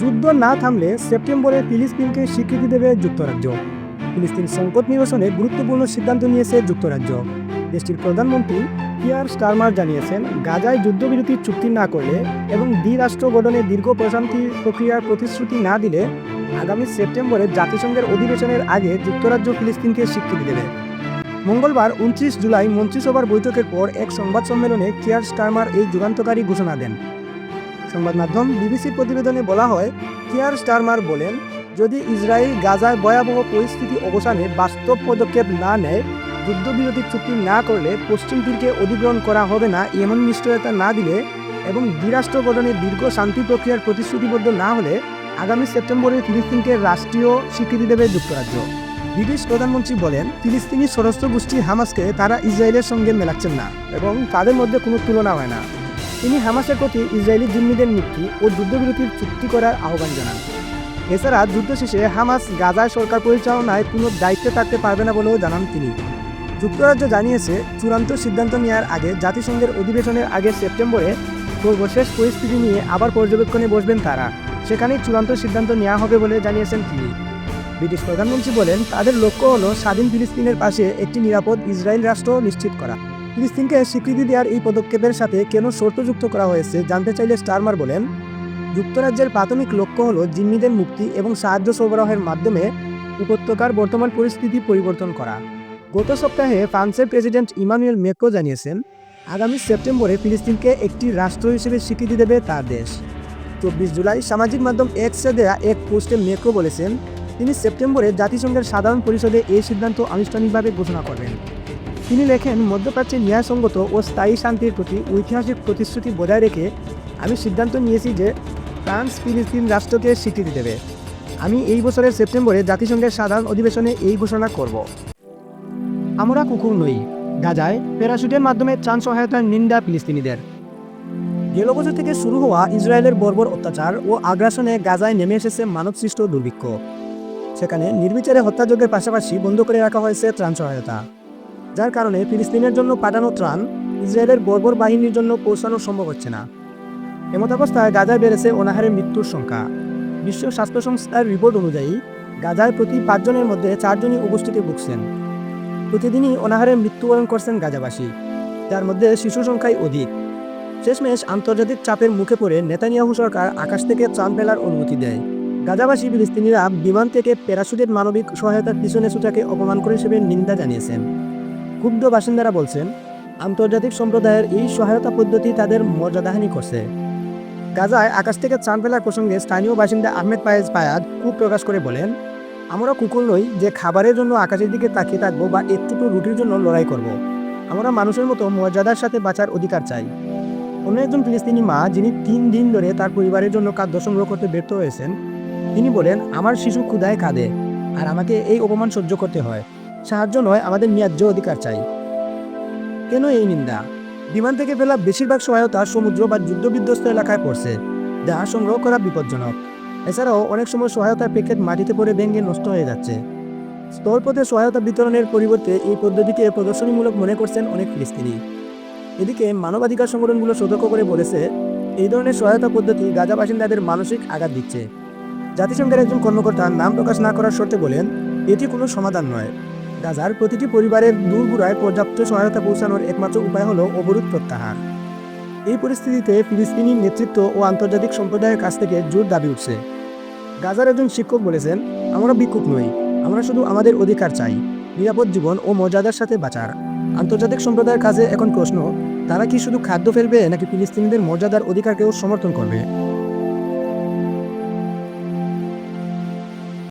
যুদ্ধ না থামলে সেপ্টেম্বরে ফিলিস্তিনকে স্বীকৃতি দেবে যুক্তরাজ্য। ফিলিস্তিন সংকট নিরসনে গুরুত্বপূর্ণ সিদ্ধান্ত নিয়েছে যুক্তরাজ্য। দেশটির প্রধানমন্ত্রী পিয়ার স্টারমার জানিয়েছেন, গাজায় যুদ্ধবিরতির চুক্তি না করলে এবং দ্বিরাষ্ট্র গঠনে দীর্ঘ প্রশান্তি প্রক্রিয়ার প্রতিশ্রুতি না দিলে আগামী সেপ্টেম্বরে জাতিসংঘের অধিবেশনের আগে যুক্তরাজ্য ফিলিস্তিনকে স্বীকৃতি দেবে। মঙ্গলবার উনত্রিশ জুলাই মন্ত্রিসভার বৈঠকের পর এক সংবাদ সম্মেলনে কিয়ার স্টারমার এই যুগান্তকারী ঘোষণা দেন। সংবাদ মাধ্যম বিবিসির প্রতিবেদনে বলা হয়, কিয়ার স্টারমার বলেন, যদি ইসরায়েল গাজায় ভয়াবহ পরিস্থিতি অবসানে বাস্তব পদক্ষেপ না নেয় যুদ্ধবিরতির চুক্তি না করলে পশ্চিম তীরকে অধিগ্রহণ করা হবে না এমন নিশ্চয়তা না দিলে এবং দ্বিরাষ্ট্র গঠনে দীর্ঘ শান্তি প্রক্রিয়ার প্রতিশ্রুতিবদ্ধ না হলে আগামী সেপ্টেম্বরে ফিলিস্তিনকে রাষ্ট্রীয় স্বীকৃতি দেবে যুক্তরাজ্য। ব্রিটিশ প্রধানমন্ত্রী বলেন, ফিলিস্তিনি সশস্ত্র গোষ্ঠী হামাসকে তারা ইসরায়েলের সঙ্গে মেলাচ্ছেন না এবং তাদের মধ্যে কোনো তুলনা হয় না। তিনি হামাসের প্রতি ইসরায়েলি জিম্মিদের মুক্তি ও যুদ্ধবিরতির চুক্তি করার আহ্বান জানান। এছাড়া যুদ্ধ শেষে হামাস গাজায় সরকার পরিচালনায় কোনো দায়িত্বে থাকতে পারবে না বলেও জানান তিনি। যুক্তরাজ্য জানিয়েছে, চূড়ান্ত সিদ্ধান্ত নেওয়ার আগে জাতিসংঘের অধিবেশনের আগে সেপ্টেম্বরে সর্বশেষ পরিস্থিতি নিয়ে আবার পর্যবেক্ষণে বসবেন তারা। সেখানেই চূড়ান্ত সিদ্ধান্ত নেওয়া হবে বলে জানিয়েছেন তিনি। ব্রিটিশ প্রধানমন্ত্রী বলেন, তাদের লক্ষ্য হল স্বাধীন ফিলিস্তিনের পাশে একটি নিরাপদ ইসরায়েল রাষ্ট্র নিশ্চিত করা। ফিলিস্তিনকে স্বীকৃতি দেওয়ার এই পদক্ষেপের সাথে কেন শর্তযুক্ত করা হয়েছে জানতে চাইলে স্টারমার বলেন, যুক্তরাজ্যের প্রাথমিক লক্ষ্য হল জিম্মিদের মুক্তি এবং সাহায্য সরবরাহের মাধ্যমে উপত্যকার বর্তমান পরিস্থিতি পরিবর্তন করা। গত সপ্তাহে ফ্রান্সের প্রেসিডেন্ট ইমানুয়েল মেক্রো জানিয়েছেন, আগামী সেপ্টেম্বরে ফিলিস্তিনকে একটি রাষ্ট্র হিসেবে স্বীকৃতি দেবে তার দেশ। চব্বিশ জুলাই সামাজিক মাধ্যম এক্সে দেয়া এক পোস্টে মেক্রো বলেছেন, তিনি সেপ্টেম্বরে জাতিসংঘের সাধারণ পরিষদে এই সিদ্ধান্ত আনুষ্ঠানিকভাবে ঘোষণা করবেন। তিনি লেখেন মধ্যপ্রাচ্যের ন্যায়সঙ্গত ও স্থায়ী শান্তির প্রতি ঐতিহাসিক প্রতিশ্রুতি বজায় রেখে আমি সিদ্ধান্ত নিয়েছি যে ফ্রান্স ফিলিস্তিন রাষ্ট্রকে স্বীকৃতি দেবে। আমি এই বছরের সেপ্টেম্বরে জাতিসংঘের সাধারণ অধিবেশনে এই ঘোষণা করব। আমরা কুকুর নই, গাজায় প্যারাশুটের মাধ্যমে ত্রাণ সহায়তার নিন্দা ফিলিস্তিনিদের। গেল বছর থেকে শুরু হওয়া ইসরায়েলের বর্বর অত্যাচার ও আগ্রাসনে গাজায় নেমে এসেছে মানবসৃষ্ট দুর্ভিক্ষ। সেখানে নির্বিচারে হত্যাযজ্ঞের পাশাপাশি বন্ধ করে রাখা হয়েছে ত্রাণ সহায়তা। যার কারণে ফিলিস্তিনের জন্য পাঠানো ত্রাণ ইসরায়েলের বর্বর বাহিনীর জন্য পৌঁছানো সম্ভব হচ্ছে না। এমতাবস্থায় গাজায় বেড়েছে অনাহারের মৃত্যুর সংখ্যা। বিশ্ব স্বাস্থ্য সংস্থার রিপোর্ট অনুযায়ী, গাজায় প্রতি পাঁচজনের মধ্যে চারজনই উপস্থিতি ভুগছেন। প্রতিদিনই অনাহারে মৃত্যুবরণ করছেন গাজাবাসী, যার মধ্যে শিশু সংখ্যাই অধিক। শেষমেশ আন্তর্জাতিক চাপের মুখে পড়ে নেতানিয়াহু সরকার আকাশ থেকে ত্রাণ ফেলার অনুমতি দেয়। গাজাবাসী ফিলিস্তিনিরা বিমান থেকে প্যারাশুটের মানবিক সহায়তার পিছনে ছুটাকে অপমান করে হিসেবে নিন্দা জানিয়েছেন। ক্ষুব্ধ বাসিন্দারা বলছেন, আন্তর্জাতিক সম্প্রদায়ের এই সহায়তা পদ্ধতি তাদের মর্যাদাহানি করছে। গাজায় আকাশ থেকে ত্রাণ ফেলার প্রসঙ্গে স্থানীয় বাসিন্দা আহমেদ পায়েজ পায়াদ খুব প্রকাশ করে বলেন, আমরা কুকুর নই, যে খাবারের জন্য আকাশের দিকে তাকিয়ে থাকব বা একটুকু রুটির জন্য লড়াই করব। আমরা মানুষের মতো মর্যাদার সাথে বাঁচার অধিকার চাই। অন্য একজন ফিলিস্তিনি মা, যিনি তিন দিন ধরে তার পরিবারের জন্য খাদ্য সংগ্রহ করতে ব্যর্থ হয়েছেন, তিনি বলেন, আমার শিশু ক্ষুদায় কাঁদে, আর আমাকে এই অপমান সহ্য করতে হয়। সাহায্য নয়, আমাদের ন্যায্য অধিকার চাই। কেন এই নিন্দা? বিমান থেকে ফেলা বেশিরভাগ সহায়তা সমুদ্র বা যুদ্ধবিধ্বস্ত এলাকায় পড়ছে, যা সংগ্রহ করা বিপজ্জনক। এছাড়াও অনেক সময় সহায়তার প্যাকেট মাটিতে পড়ে ভেঙে নষ্ট হয়ে যাচ্ছে। স্থলপথে সহায়তা বিতরণের পরিবর্তে এই পদ্ধতিকে প্রদর্শনীমূলক মনে করছেন অনেক ফিলিস্তিনি। এদিকে মানবাধিকার সংগঠনগুলো সতর্ক করে বলেছে, এই ধরনের সহায়তা পদ্ধতি গাজা বাসিন্দাদের মানসিক আঘাত দিচ্ছে। জাতিসংঘের একজন কর্মকর্তা নাম প্রকাশ না করার শর্তে বলেন, এটি কোনো সমাধান নয়। গাজার প্রতিটি পরিবারের দূরগুড়ায় পর্যাপ্ত সহায়তা পৌঁছানোর একমাত্র উপায় হল অবরোধ প্রত্যাহার। এই পরিস্থিতিতে ফিলিস্তিনি নেতৃত্ব ও আন্তর্জাতিক সম্প্রদায়ের কাছ থেকে জোর দাবি উঠছে। গাজার একজন শিক্ষক বলেছেন, আমরা বিক্ষুব্ধ নই, আমরা শুধু আমাদের অধিকার চাই, নিরাপদ জীবন ও মর্যাদার সাথে বাঁচার। আন্তর্জাতিক সম্প্রদায়ের কাছে এখন প্রশ্ন, তারা কি শুধু খাদ্য ফেলবে নাকি ফিলিস্তিনিদের মর্যাদার অধিকারকেও সমর্থন করবে?